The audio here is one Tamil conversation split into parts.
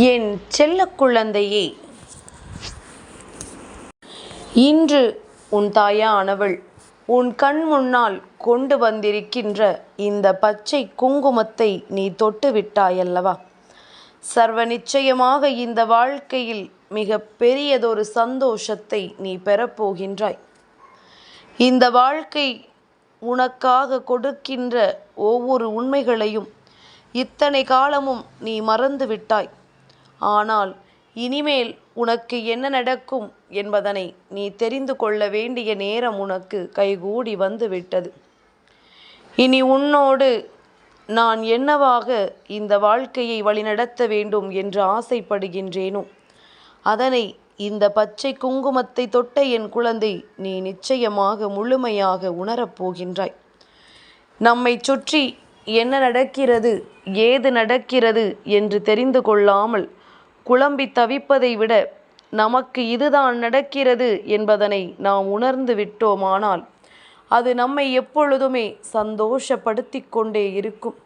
என் செல்ல குழந்தையே. இன்று உன் தாயானவள் உன் கண் முன்னால் கொண்டு வந்திருக்கின்ற இந்த பச்சை குங்குமத்தை நீ தொட்டு விட்டாயல்லவா? சர்வ நிச்சயமாக இந்த வாழ்க்கையில் மிக பெரியதொரு சந்தோஷத்தை நீ பெறப்போகின்றாய் இந்த வாழ்க்கை உனக்காக கொடுக்கின்ற ஒவ்வொரு உண்மைகளையும் இத்தனை காலமும் நீ மறந்து விட்டாய். ஆனால் இனிமேல் உனக்கு என்ன நடக்கும் என்பதனை நீ தெரிந்து கொள்ள வேண்டிய நேரம் உனக்கு கைகூடி வந்துவிட்டது. இனி உன்னோடு நான் என்னவாக இந்த வாழ்க்கையை வழிநடத்த வேண்டும் என்று ஆசைப்படுகின்றேனோ? அதனை இந்த பச்சை குங்குமத்தை தொட்ட என் குழந்தை நீ நிச்சயமாக முழுமையாக உணரப் போகின்றாய். நம்மை சுற்றி என்ன நடக்கிறது ஏது நடக்கிறது என்று தெரிந்து கொள்ளாமல் குழம்பி தவிப்பதை விட நமக்கு இதுதான் நடக்கிறது என்பதனை நாம் உணர்ந்து விட்டோமானால் அது நம்மை எப்பொழுதுமே சந்தோஷப்படுத்தி கொண்டே இருக்கும்.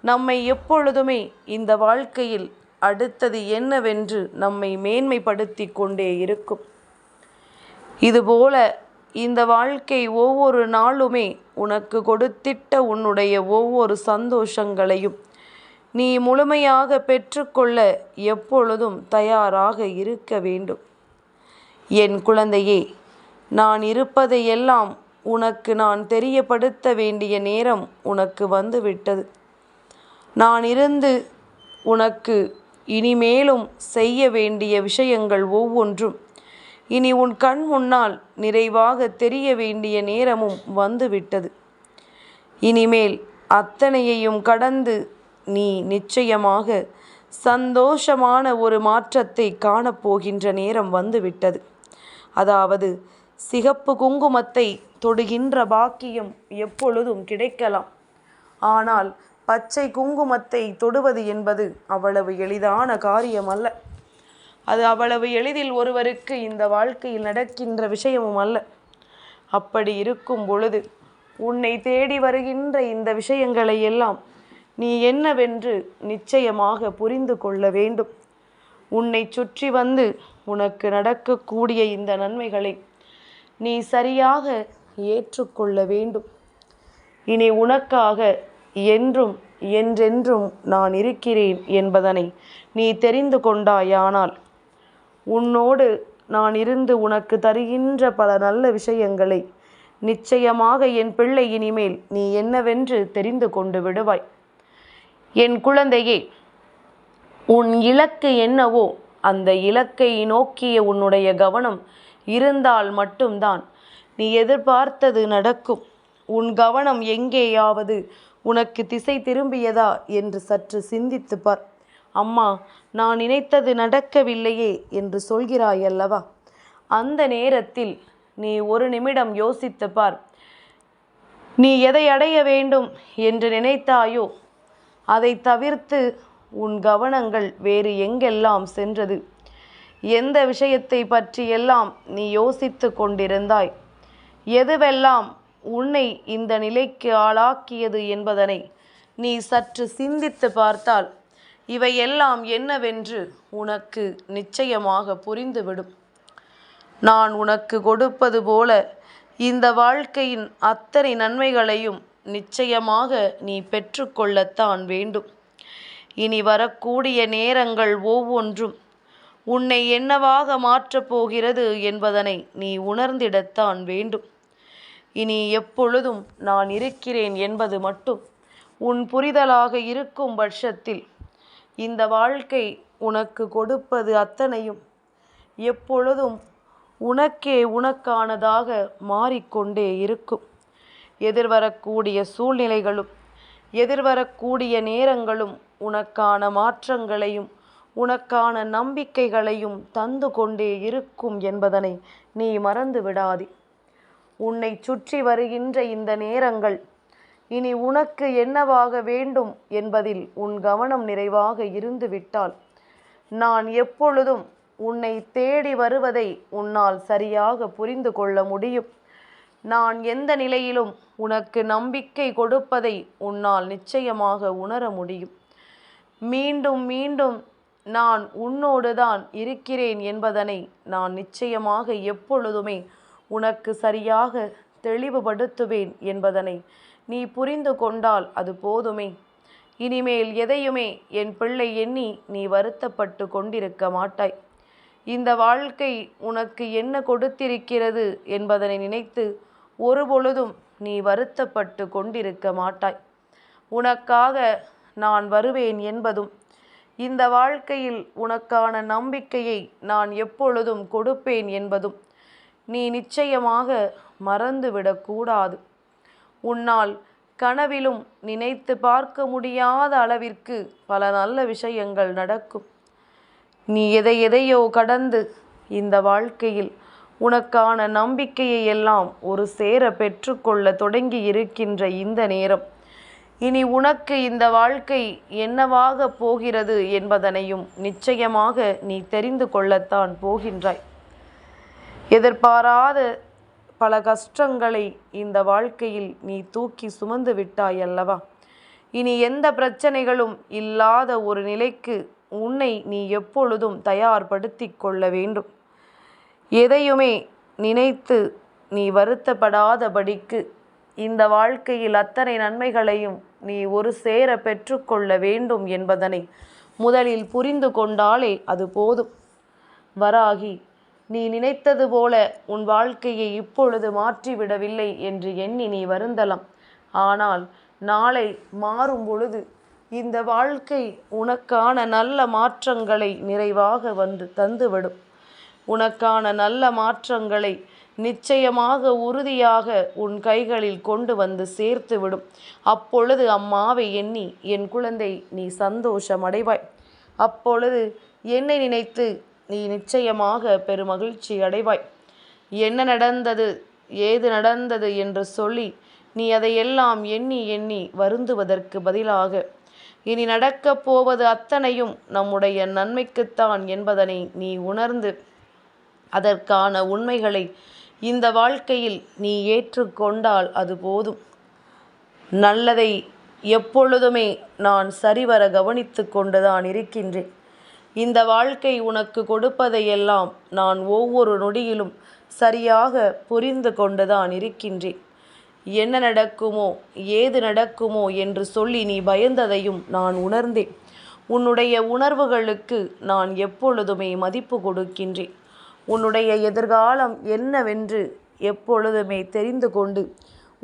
நம்மை எப்பொழுதுமே இந்த வாழ்க்கையில் அடுத்தது என்னவென்று நம்மை மேன்மைப்படுத்தி கொண்டே இருக்கும். இதுபோல இந்த வாழ்க்கை ஒவ்வொரு நாளுமே உனக்கு கொடுத்திட்ட உன்னுடைய ஒவ்வொரு சந்தோஷங்களையும் நீ முழுமையாக பெற்றுக்கொள்ள எப்பொழுதும் தயாராக இருக்க வேண்டும். என் குழந்தையே நான் இருப்பதையெல்லாம் உனக்கு நான் தெரியப்படுத்த வேண்டிய நேரம் உனக்கு வந்துவிட்டது. நான் இருந்து உனக்கு இனிமேலும் செய்ய வேண்டிய விஷயங்கள் ஒவ்வொன்றும் இனி உன் கண் முன்னால் நிறைவாக தெரிய வேண்டிய நேரமும் வந்துவிட்டது. இனிமேல் அத்தனையையும் கடந்து நீ நிச்சயமாக சந்தோஷமான ஒரு மாற்றத்தை காணப்போகின்ற நேரம் வந்துவிட்டது. அதாவது சிகப்பு குங்குமத்தை தொடுகின்ற பாக்கியம் எப்பொழுதும் கிடைக்கலாம். ஆனால் பச்சை குங்குமத்தை தொடுவது என்பது அவ்வளவு எளிதான காரியம் அல்ல அது அவ்வளவு எளிதில் ஒருவருக்கு இந்த வாழ்க்கையில் நடக்கின்ற விஷயமும் அல்ல. அப்படி இருக்கும் பொழுது உன்னை தேடி வருகின்ற இந்த விஷயங்களை எல்லாம் நீ என்னவென்று நிச்சயமாக புரிந்து கொள்ள வேண்டும். உன்னை சுற்றி வந்து உனக்கு நடக்கக்கூடிய இந்த நன்மைகளை நீ சரியாக ஏற்றுக்கொள்ள வேண்டும். இனி உனக்காக என்றும் என்றென்றும் நான் இருக்கிறேன் என்பதனை நீ தெரிந்து கொண்டாயானால் உன்னோடு நான் இருந்து உனக்கு தருகின்ற பல நல்ல விஷயங்களை நிச்சயமாக என் பிள்ளை இனிமேல் நீ என்னவென்று தெரிந்து கொண்டு விடுவாய். என் குழந்தையே உன் இலக்கு என்னவோ அந்த இலக்கை நோக்கிய உன்னுடைய கவனம் இருந்தால் மட்டும்தான் நீ எதிர்பார்த்தது நடக்கும். உன் கவனம் எங்கேயாவது உனக்கு திசை திரும்பியதா என்று சற்று சிந்தித்து பார். அம்மா நான் நினைத்தது நடக்கவில்லையே என்று சொல்கிறாய் அல்லவா அந்த நேரத்தில் நீ ஒரு நிமிடம் யோசித்து பார். நீ எதை அடைய வேண்டும் என்று நினைத்தாயோ அதை தவிர்த்து உன் கவனங்கள் வேறு எங்கெல்லாம் சென்றது? எந்த விஷயத்தை பற்றியெல்லாம் நீ யோசித்து கொண்டிருந்தாய்? எதுவெல்லாம் உன்னை இந்த நிலைக்கு ஆளாக்கியது என்பதனை நீ சற்று சிந்தித்து பார்த்தால் இவையெல்லாம் என்னவென்று உனக்கு நிச்சயமாக புரிந்துவிடும். நான் உனக்கு கொடுப்பது போல இந்த வாழ்க்கையின் அத்தனை நன்மைகளையும் நிச்சயமாக நீ பெற்றுக்கொள்ளத்தான் வேண்டும். இனி வரக்கூடிய நேரங்கள் ஒவ்வொன்றும். உன்னை என்னவாக மாற்றப் போகிறது என்பதனை நீ உணர்ந்திடத்தான் வேண்டும். இனி எப்பொழுதும் நான் இருக்கிறேன் என்பது மட்டும் உன் புரிதலாக இருக்கும் பட்சத்தில் இந்த வாழ்க்கை உனக்கு கொடுப்பது அத்தனையும் எப்பொழுதும் உனக்கே உனக்கானதாக மாறிக்கொண்டே இருக்கும். எதிர்வரக்கூடிய சூழ்நிலைகளும் எதிர்வரக்கூடிய நேரங்களும் உனக்கான மாற்றங்களையும் உனக்கான நம்பிக்கைகளையும் தந்து கொண்டே இருக்கும் என்பதனை நீ மறந்து விடாதே. உன்னை சுற்றி வருகின்ற இந்த நேரங்கள் இனி உனக்கு என்னவாக வேண்டும் என்பதில் உன் கவனம் நிறைவாக இருந்துவிட்டால் நான் எப்பொழுதும் உன்னை தேடி வருவதை உன்னால் சரியாக புரிந்து கொள்ள முடியும். நான் எந்த நிலையிலும் உனக்கு நம்பிக்கை கொடுப்பதை உன்னால் நிச்சயமாக உணர முடியும். மீண்டும் மீண்டும் நான் உன்னோடு தான் இருக்கிறேன் என்பதனை நான் நிச்சயமாக எப்பொழுதுமே உனக்கு சரியாக தெளிவுபடுத்துவேன் என்பதனை நீ புரிந்து கொண்டால் அது போதுமே. இனிமேல் எதையுமே என் பிள்ளை எண்ணி நீ வருத்தப்பட்டு கொண்டிருக்க மாட்டாய். இந்த வாழ்க்கை உனக்கு என்ன கொடுத்திருக்கிறது என்பதனை நினைத்து ஒருபொழுதும் நீ வருத்தப்பட்டு கொண்டிருக்க மாட்டாய். உனக்காக நான் வருவேன் என்பதும் இந்த வாழ்க்கையில் உனக்கான நம்பிக்கையை நான் எப்பொழுதும் கொடுப்பேன் என்பதும் நீ நிச்சயமாக மறந்துவிடக்கூடாது உன்னால் கனவிலும் நினைத்து பார்க்க முடியாத அளவிற்கு பல நல்ல விஷயங்கள் நடக்கும். நீ எதை எதையோ கடந்து இந்த வாழ்க்கையில் உனக்கான நம்பிக்கையை எல்லாம் ஒரு சேர பெற்றுக்கொள்ள தொடங்கி இருக்கின்ற இந்த நேரம். இனி உனக்கு இந்த வாழ்க்கை என்னவாக போகிறது என்பதனையும் நிச்சயமாக நீ தெரிந்து கொள்ளத்தான் போகின்றாய். எதிர்பாராத பல கஷ்டங்களை இந்த வாழ்க்கையில் நீ தூக்கி சுமந்து விட்டாய் அல்லவா இனி எந்த பிரச்சனைகளும் இல்லாத ஒரு நிலைக்கு உன்னை நீ எப்பொழுதும் தயார்படுத்தி கொள்ள வேண்டும். எதையுமே நினைத்து நீ வருத்தப்படாதபடிக்கு இந்த வாழ்க்கையில் அத்தனை நன்மைகளையும் நீ ஒரு சேர பெற்றுக்கொள்ள வேண்டும் என்பதனை முதலில் புரிந்து கொண்டாலே அது போதும். வராகி நீ நினைத்தது போல உன் வாழ்க்கையை இப்பொழுது மாற்றிவிடவில்லை என்று எண்ணி நீ வருந்தலாம். ஆனால் நாளை மாறும் பொழுது இந்த வாழ்க்கை உனக்கான நல்ல மாற்றங்களை நிறைவாக வந்து தந்துவிடும். உனக்கான நல்ல மாற்றங்களை நிச்சயமாக உறுதியாக உன் கைகளில் கொண்டு வந்து சேர்த்து விடும் அப்பொழுது அம்மாவை எண்ணி என் குழந்தை நீ சந்தோஷம் அடைவாய் அப்பொழுது என்னை நினைத்து நீ நிச்சயமாக பெருமகிழ்ச்சி அடைவாய். என்ன நடந்தது ஏது நடந்தது என்று சொல்லி நீ அதையெல்லாம் எண்ணி எண்ணி வருந்துவதற்கு பதிலாக இனி நடக்கப் போவது அத்தனையும் நம்முடைய நன்மைக்குத்தான் என்பதனை நீ உணர்ந்து அதற்கான உண்மைகளை இந்த வாழ்க்கையில் நீ ஏற்றுக்கொண்டால் அது போதும். நல்லதை எப்பொழுதுமே நான் சரிவர கவனித்து கொண்டுதான் இருக்கின்றேன். இந்த வாழ்க்கை உனக்கு கொடுப்பதையெல்லாம் நான் ஒவ்வொரு நொடியிலும் சரியாக புரிந்து கொண்டுதான் இருக்கின்றேன். என்ன நடக்குமோ ஏது நடக்குமோ என்று சொல்லி நீ பயந்ததையும் நான் உணர்ந்தேன். உன்னுடைய உணர்வுகளுக்கு நான் எப்பொழுதுமே மதிப்பு கொடுக்கின்றேன். உன்னுடைய எதிர்காலம் என்னவென்று எப்பொழுதுமே தெரிந்து கொண்டு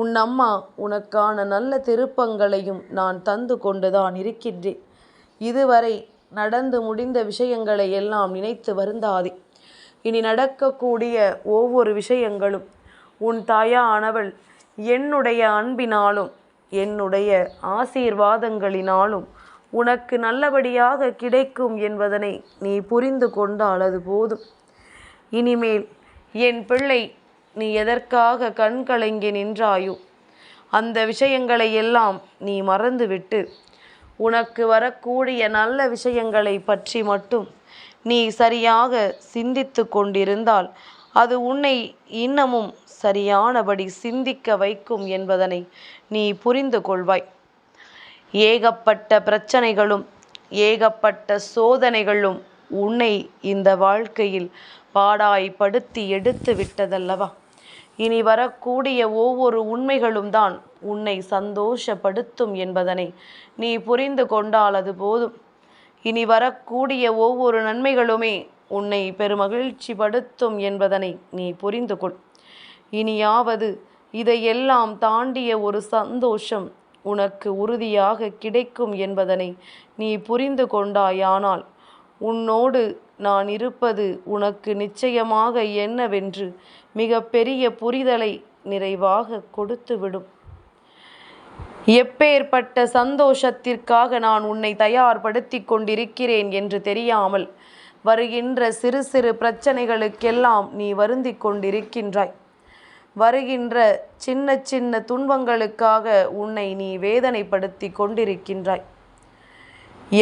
உன் அம்மா உனக்கான நல்ல திருப்பங்களையும் நான் தந்து கொண்டுதான் இருக்கின்றேன். இதுவரை நடந்து முடிந்த விஷயங்களை எல்லாம் நினைத்து வருந்தாதே. இனி நடக்கக்கூடிய ஒவ்வொரு விஷயங்களும் உன் தாயானவள் என்னுடைய அன்பினாலும் என்னுடைய ஆசீர்வாதங்களினாலும் உனக்கு நல்லபடியாக கிடைக்கும் என்பதனை நீ புரிந்து கொண்டால் அது போதும். இனிமேல் என் பிள்ளை நீ எதற்காக கண் கலங்கி நின்றாயோ அந்த விஷயங்களை எல்லாம் நீ மறந்துவிட்டு உனக்கு வரக்கூடிய நல்ல விஷயங்களை பற்றி மட்டும் நீ சரியாக சிந்தித்து கொண்டிருந்தால் அது உன்னை இன்னமும் சரியானபடி சிந்திக்க வைக்கும் என்பதனை நீ புரிந்து கொள்வாய். ஏகப்பட்ட பிரச்சனைகளும் ஏகப்பட்ட சோதனைகளும் உன்னை இந்த வாழ்க்கையில் பாடாய்படுத்தி எடுத்து விட்டதல்லவா? இனி வரக்கூடிய ஒவ்வொரு உண்மைகளும் தான் உன்னை சந்தோஷப்படுத்தும் என்பதனை நீ புரிந்து கொண்டால் அது போதும். இனி வரக்கூடிய ஒவ்வொரு நன்மைகளுமே உன்னை பெருமகிழ்ச்சி படுத்தும் என்பதனை நீ புரிந்து கொள். இனியாவது இதையெல்லாம் தாண்டிய ஒரு சந்தோஷம் உனக்கு உறுதியாக கிடைக்கும் என்பதனை நீ புரிந்து கொண்டாயானால் உன்னோடு நான் இருப்பது உனக்கு நிச்சயமாக என்னவென்று மிக பெரிய புரிதலை நிறைவாக கொடுத்துவிடும். எப்பேற்பட்ட சந்தோஷத்திற்காக நான் உன்னை தயார்படுத்தி கொண்டிருக்கிறேன் என்று தெரியாமல் வருகின்ற சிறு சிறு பிரச்சனைகளுக்கெல்லாம் நீ வருந்தி கொண்டிருக்கின்றாய். வருகின்ற சின்ன சின்ன துன்பங்களுக்காக உன்னை நீ வேதனைப்படுத்தி கொண்டிருக்கின்றாய்.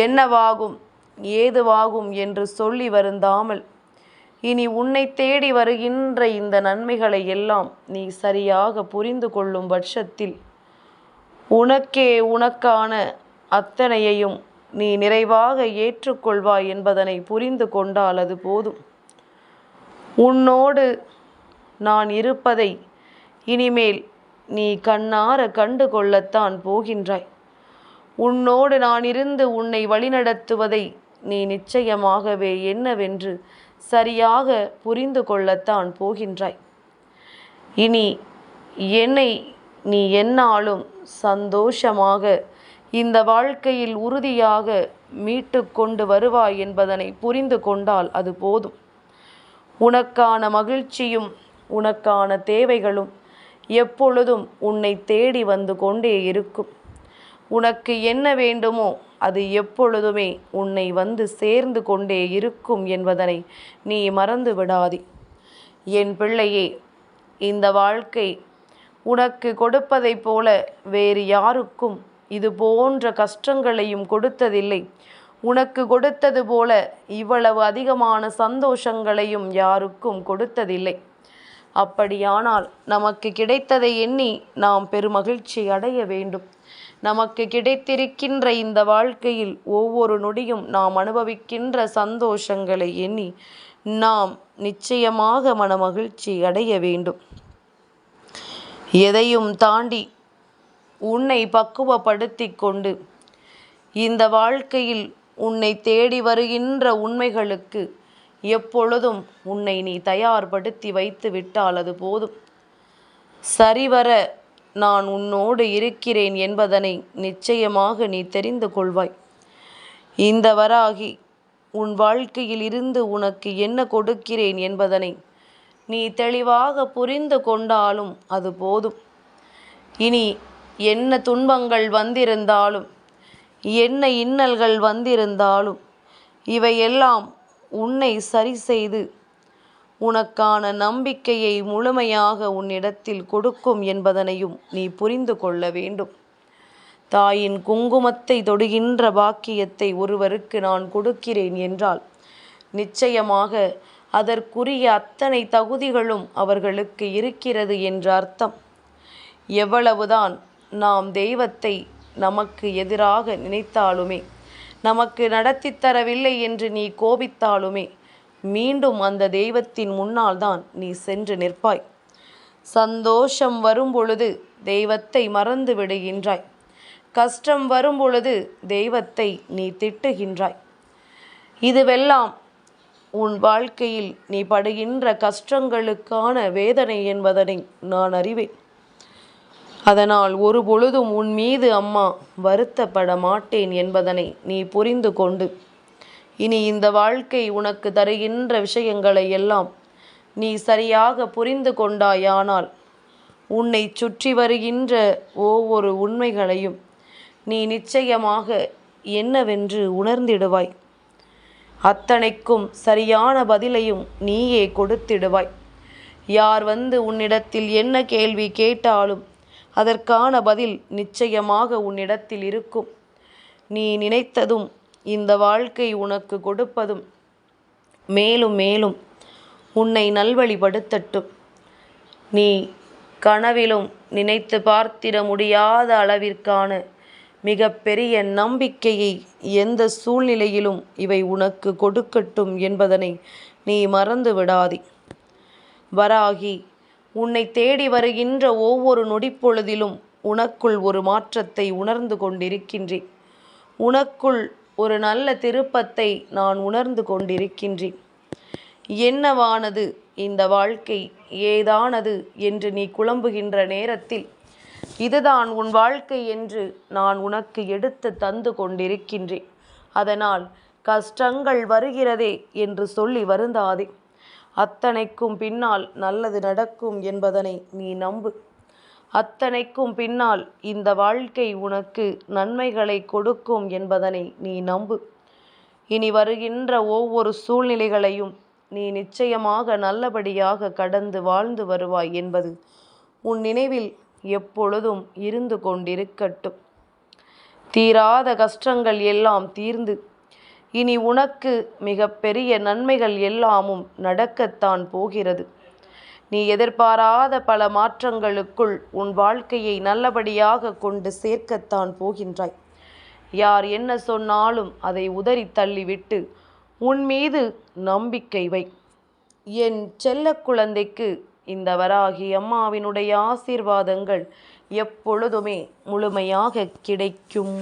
என்னவாகும்? ஏதுவாகும் என்று சொல்லி வருந்தாமல் இனி உன்னை தேடி வருகின்ற இந்த நன்மைகளை எல்லாம் நீ சரியாக புரிந்து கொள்ளும் பட்சத்தில் உனக்கே உனக்கான அத்தனையையும் நீ நிறைவாக ஏற்றுக்கொள்வாய் என்பதனை புரிந்து கொண்டால் அது போதும். உன்னோடு நான் இருப்பதை இனிமேல் நீ கண்ணார கண்டு கொள்ளத்தான் போகின்றாய். உன்னோடு நான் இருந்து உன்னை வழிநடத்துவதை நீ நிச்சயமாகவே என்னவென்று சரியாக புரிந்து கொள்ளத்தான் போகின்றாய். இனி என்னை நீ என்னாலும் சந்தோஷமாக இந்த வாழ்க்கையில் உறுதியாக மீட்டு கொண்டு வருவாய் என்பதனை புரிந்து கொண்டால் அது போதும். உனக்கான மகிழ்ச்சியும் உனக்கான தேவைகளும் எப்பொழுதும் உன்னை தேடி வந்து கொண்டே இருக்கும். உனக்கு என்ன வேண்டுமோ அது எப்பொழுதுமே உன்னை வந்து சேர்ந்து கொண்டே இருக்கும் என்பதனை நீ மறந்து விடாதே. என் பிள்ளையே இந்த வாழ்க்கை உனக்கு கொடுப்பதைப் போல வேறு யாருக்கும் இது போன்ற கஷ்டங்களையும் கொடுத்ததில்லை. உனக்கு கொடுத்தது போல இவ்வளவு அதிகமான சந்தோஷங்களையும் யாருக்கும் கொடுத்ததில்லை. அப்படியானால் நமக்கு கிடைத்ததை எண்ணி நாம் பெருமகிழ்ச்சி அடைய வேண்டும். நமக்கு கிடைத்திருக்கின்ற இந்த வாழ்க்கையில் ஒவ்வொரு நொடியும் நாம் அனுபவிக்கின்ற சந்தோஷங்களை எண்ணி நாம் நிச்சயமாக மனமகிழ்ச்சி அடைய வேண்டும். எதையும் தாண்டி உன்னை பக்குவப்படுத்தி கொண்டு இந்த வாழ்க்கையில் உன்னை தேடி வருகின்ற உண்மைகளுக்கு எப்பொழுதும் உன்னை நீ தயார்படுத்தி வைத்து விட்டால் அது போதும். சரிவர நான் உன்னோடு இருக்கிறேன் என்பதனை நிச்சயமாக நீ தெரிந்து கொள்வாய். இந்த வராகி உன் வாழ்க்கையில் இருந்து உனக்கு என்ன கொடுக்கிறேன் என்பதனை நீ தெளிவாக புரிந்து கொண்டாலும் அது போதும். இனி என்ன துன்பங்கள் வந்திருந்தாலும் என்ன இன்னல்கள் வந்திருந்தாலும் இவையெல்லாம் உன்னை சரி செய்து உனக்கான நம்பிக்கையை முழுமையாக உன்னிடத்தில் கொடுக்கும் என்பதனையும் நீ புரிந்து கொள்ள வேண்டும். தாயின் குங்குமத்தை தொடுகின்ற பாக்கியத்தை ஒருவருக்கு நான் கொடுக்கிறேன் என்றால் நிச்சயமாக அதற்குரிய அத்தனை தகுதிகளும் அவர்களுக்கு இருக்கிறது என்ற அர்த்தம். எவ்வளவுதான் நாம் தெய்வத்தை நமக்கு எதிராக நினைத்தாலுமே நமக்கு நடத்தி தரவில்லை என்று நீ கோபித்தாலுமே மீண்டும் அந்த தெய்வத்தின் முன்னால் தான் நீ சென்று நிற்பாய். சந்தோஷம் வரும்பொழுது தெய்வத்தை மறந்து விடுகின்றாய். கஷ்டம் வரும்பொழுது தெய்வத்தை நீ திட்டுகின்றாய். இதுவெல்லாம் உன் வாழ்க்கையில் நீ படுகின்ற கஷ்டங்களுக்கான வேதனை என்பதனை நான் அறிவேன். அதனால் ஒரு பொழுதும் உன் மீது அம்மா வருத்தப்பட மாட்டேன் என்பதனை நீ புரிந்து கொண்டு இனி இந்த வாழ்க்கை உனக்கு தருகின்ற விஷயங்களை எல்லாம் நீ சரியாக புரிந்து கொண்டாயானால் உன்னை சுற்றி வருகின்ற ஒவ்வொரு உண்மைகளையும் நீ நிச்சயமாக என்னவென்று உணர்ந்திடுவாய். அத்தனைக்கும் சரியான பதிலையும் நீயே கொடுத்திடுவாய். யார் வந்து உன்னிடத்தில் என்ன கேள்வி கேட்டாலும் அதற்கான பதில் நிச்சயமாக உன்னிடத்தில் இருக்கும். நீ நினைத்ததும் இந்த வாழ்க்கை உனக்கு கொடுப்பதும் மேலும் மேலும் உன்னை நல்வழிப்படுத்தட்டும். நீ கனவிலும் நினைத்து பார்த்திட முடியாத அளவிற்கான மிகப்பெரிய நம்பிக்கையை எந்த சூழ்நிலையிலும் இவை உனக்கு கொடுக்கட்டும் என்பதனை நீ மறந்து விடாதே வராகி உன்னை தேடி வருகின்ற ஒவ்வொரு நொடிப்பொழுதிலும் உனக்குள் ஒரு மாற்றத்தை உணர்ந்து கொண்டிருக்கின்றேன். உனக்குள் ஒரு நல்ல திருப்பத்தை நான் உணர்ந்து கொண்டிருக்கின்றேன். என்னவானது இந்த வாழ்க்கை? ஏதானது என்று நீ குழம்புகின்ற நேரத்தில் இதுதான் உன் வாழ்க்கை என்று நான் உனக்கு எடுத்து தந்து கொண்டிருக்கின்றேன். அதனால் கஷ்டங்கள் வருகிறதே என்று சொல்லி வருந்தாதே. அத்தனைக்கும் பின்னால் நல்லது நடக்கும் என்பதனை நீ நம்பு. அத்தனைக்கும் பின்னால் இந்த வாழ்க்கை உனக்கு நன்மைகளை கொடுக்கும் என்பதனை நீ நம்பு. இனி வருகின்ற ஒவ்வொரு சூழ்நிலைகளையும் நீ நிச்சயமாக நல்லபடியாக கடந்து வாழ்ந்து வருவாய் என்பது உன் நினைவில் எப்பொழுதும் இருந்து கொண்டிருக்கட்டும். தீராத கஷ்டங்கள் எல்லாம் தீர்ந்து இனி உனக்கு மிக பெரிய நன்மைகள் எல்லாமும் நடக்கத்தான் போகிறது. நீ எதிர்பாராத பல மாற்றங்களுக்குள் உன் வாழ்க்கையை நல்லபடியாக கொண்டு சேர்க்கத்தான் போகின்றாய். யார் என்ன சொன்னாலும் அதை உதறி தள்ளிவிட்டு உன் மீது நம்பிக்கை வை. என் செல்ல குழந்தைக்கு இந்த வராகி அம்மாவினுடைய ஆசீர்வாதங்கள் எப்பொழுதுமே முழுமையாக கிடைக்கும்.